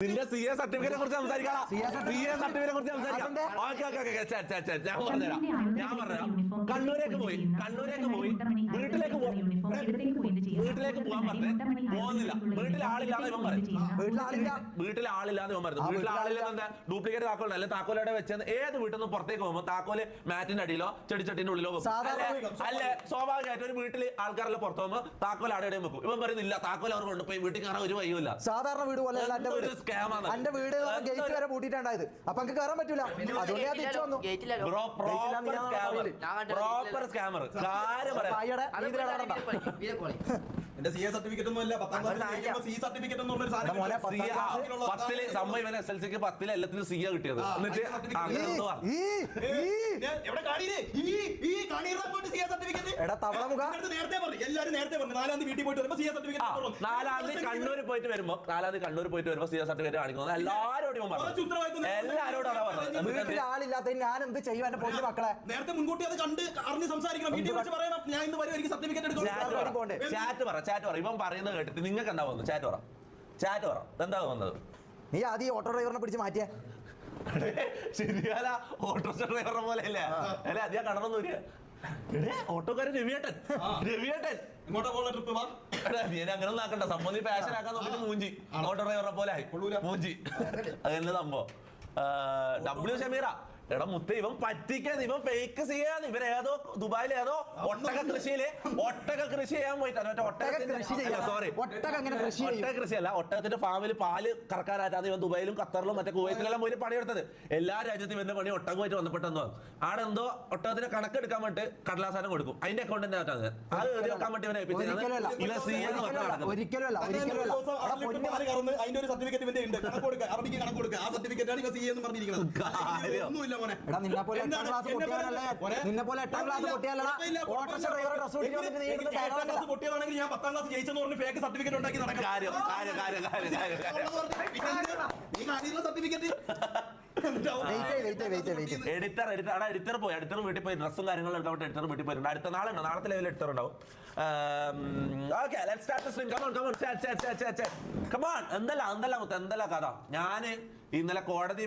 നിന്റെ C A സർട്ടിഫിക്കറ്റിനെ കുറിച്ച് സംസാരിക്കാം സി എ സർട്ടിഫിക്കറ്റിനെ കുറിച്ച് സംസാരിക്കാം? ഓക്കെ ഓക്കെ ഓക്കെ ചേ, ചേ, ചേ, ഞാൻ പറഞ്ഞുതരാം. ഞാൻ പറഞ്ഞുതരാം. കണ്ണൂരേക്ക് പോയി. കണ്ണൂരേക്ക് പോയി. വീട്ടിലേക്ക് പോ. വീട്ടിലേക്ക് പോകാൻ പറഞ്ഞേ പോകുന്നില്ല. വീട്ടിൽ ആളില്ലാതെ ഇവൻ പറയും. വീട്ടിൽ ആളില്ല. വീട്ടിൽ ആളില്ലാതെ ഇവൻ പറഞ്ഞു വീട്ടിൽ ആളില്ലാതെ ആളില്ല എന്താ? ഡ്യൂപ്ലിക്കേറ്റ് താക്കോൽ അല്ലെ? താക്കോലോടെ വെച്ചത് ഏത് വീട്ടിൽ നിന്ന് പുറത്തേക്ക് പോകുമ്പോൾ താക്കോൽ മാറ്റിന്റെ അടിയിലോ ചെടിച്ചട്ടിന്റെ ഉള്ളിലോ വെക്കും അല്ലെ? അല്ലേ? സ്വാഭാവികമായിട്ട് ഒരു വീട്ടിൽ ആൾക്കാരെല്ലാം പുറത്തു പോകുമ്പോൾ താക്കോൽ അവിടെ വെക്കും. ഇവൻ പറയുന്നില്ല താക്കോൽ അവർ കൊണ്ടുപോയി വീട്ടിൽ കയറാൻ ഒരു വഴിയില്ല സാധാരണ വീട് പോലെ എന്റെ വീട്. ആണ്. എന്റെ വീട് ഗേറ്റ് വരെ പൂട്ടിയിട്ടുണ്ടായത്. അപ്പൊ എനിക്ക് കയറാൻ പറ്റൂല. അതുകൊണ്ട് ഞാൻ തിരിച്ചു വന്നു. Bro proper scammer. Proper scammer കാര്യം പറയാം. എന്റെ സി എ സർട്ടിഫിക്കറ്റ് ഒന്നും അല്ല പത്താം ക്ലാസ് സി സർട്ടിഫിക്കറ്റ് എന്ന് പറഞ്ഞൊരു സാധനം സി പത്താം ആ, ക്ലാസ് പത്തിൽ സംഭവം ഇവൻ എസ് എൽ സിക്ക് പത്തിൽ എല്ലാത്തിനും സി ആ കിട്ടിയത് എന്നിട്ട് നാലാം തീയതി പോയിട്ട് വരുമ്പോ നാലാം തീയതി കണ്ണൂർ പോയിട്ട് വരുമ്പോ നാലാം തീയതി കണ്ണൂർ പോയിട്ട് വരുമ്പോ സി എ സർട്ടിഫിക്കറ്റ് കാണിക്കുന്നത് എല്ലാരോടും പറഞ്ഞു. എല്ലാരോടും അതാ പറഞ്ഞത് ആളില്ലാത്ത ഞാൻ എന്ത് ചെയ്യും? എന്റെ പൊന്നു മക്കളെ. നേരത്തെ മുൻകൂട്ടി അത് കണ്ട് അറിഞ്ഞ് സംസാരിക്കണം. വീട്ടിൽ വിളിച്ച് പറയണം. ഞാൻ ഇന്ന് വരും എനിക്ക് സർട്ടിഫിക്കറ്റ് എടുക്കും ചാറ്റ് പറ ചാറ്റ് പറ. ഇവൻ പറയുന്നത് കേട്ടിട്ട് നിങ്ങൾക്ക് എന്താ വന്നത് ചാറ്റ് പറ. ചാറ്റ് പറ. എന്താ വന്നത് നീ ആദ്യം ഓട്ടോ ഡ്രൈവറിനെ പിടിച്ച് മാറ്റിയ. ശരിയല്ല ഓട്ടോ ഡ്രൈവറിനെ പോലെ അല്ലേ അല്ലെ അധികം കടന്നൊന്നുമില്ല ഓട്ടോക്കാരൻ രവിയേട്ടൻ. രവിയേട്ടൻ. ഇങ്ങോട്ട് പോകുന്ന ട്രിപ്പ് വാ. ഞാൻ അങ്ങനെ ഒന്നും ആക്കണ്ട. സംഭവം നീ ഫാഷൻ ആക്കാൻ നോക്കിട്ട് മൂഞ്ചി. ഓട്ടോ ഡ്രൈവറെ പോലെ ആയി. മൂഞ്ചി. അതല്ല സംഭവം? ഡബ്ല്യു ഷമീറ. എടാ മുത്ത ഇവൻ പറ്റിക്കാൻ ഇവൻ ഫേക്ക് ചെയ്യാന്ന് ഇവൻ ഏതോ ദുബായിൽ ഏതോ ഒട്ടക കൃഷിയിൽ ഒട്ടക കൃഷി ചെയ്യാൻ പോയിട്ടാണ് ഒട്ടക കൃഷി. സോറി ഒട്ടക അങ്ങനെ കൃഷി. ഒട്ടക കൃഷിയല്ല ഒട്ടകത്തിന്റെ ഫാമിൽ പാൽ കറക്കാനായിട്ട് ഇവൻ ദുബായിലും ഖത്തറിലും മറ്റേ കുവൈത്തിലെല്ലാം പോയി പണിയെടുത്തത്. എല്ലാ രാജ്യത്തും ഇവന്റെ പണി ഒട്ടകമായിട്ട് വന്നപ്പെട്ടെന്നോ ആടെ എന്തോ ഒട്ടകത്തിന്റെ കണക്കെടുക്കാൻ വേണ്ടി കടലാസാനം കൊടുക്കും. അതിന്റെ അക്കൗണ്ട് അകത്താണ് അത്. എഴുതി വെക്കാൻ വേണ്ടി ഇവനെ ഒരിക്കലും സർട്ടിഫിക്കറ്റ് ഇവന്റെ ഉണ്ട്. കണക്ക് കൊടുക്കുക അറബിക്ക് കണക്ക് കൊടുക്കുക ആ ഇവ സി എന്ന് പറഞ്ഞിരിക്കുന്നത്. ഒന്നുമില്ല മോനെ. നിന്നെ പോലെ എട്ടാം? ക്ലാസ് പൊട്ടിയാലടാ പൊട്ടിയതാണെങ്കിൽ ഞാൻ പത്താം ക്ലാസ് ജയിച്ചെന്ന് പറഞ്ഞ് ഫേക്ക് സർട്ടിഫിക്കറ്റ് ഉണ്ടാക്കി നടക്കാം കാര്യം കാര്യം കാര്യം കാര്യം കാര്യം. കാര്യം നീ കാണിയുള്ള സർട്ടിഫിക്കറ്റ്. എഡിറ്റർ എഡിറ്റർ അവിടെ എഡിറ്റർ പോയി. എഡിറ്റർ വീട്ടിൽ പോയി. ഡ്രസ്സും കാര്യങ്ങളും എടുക്കാൻ എഡിറ്റർ വീട്ടിൽ പോയിട്ടുണ്ട്. അടുത്ത നാളെ ഉണ്ട്? നാളത്തെ ലെവലിൽ എഡിറ്റർ ഉണ്ടാവും. Okay let start stream come on chat chat chat come on എന്തല്ല എന്തല്ല മുത്ത? എന്തല്ല കഥ? ഞാൻ ഇന്നലെ കോടതി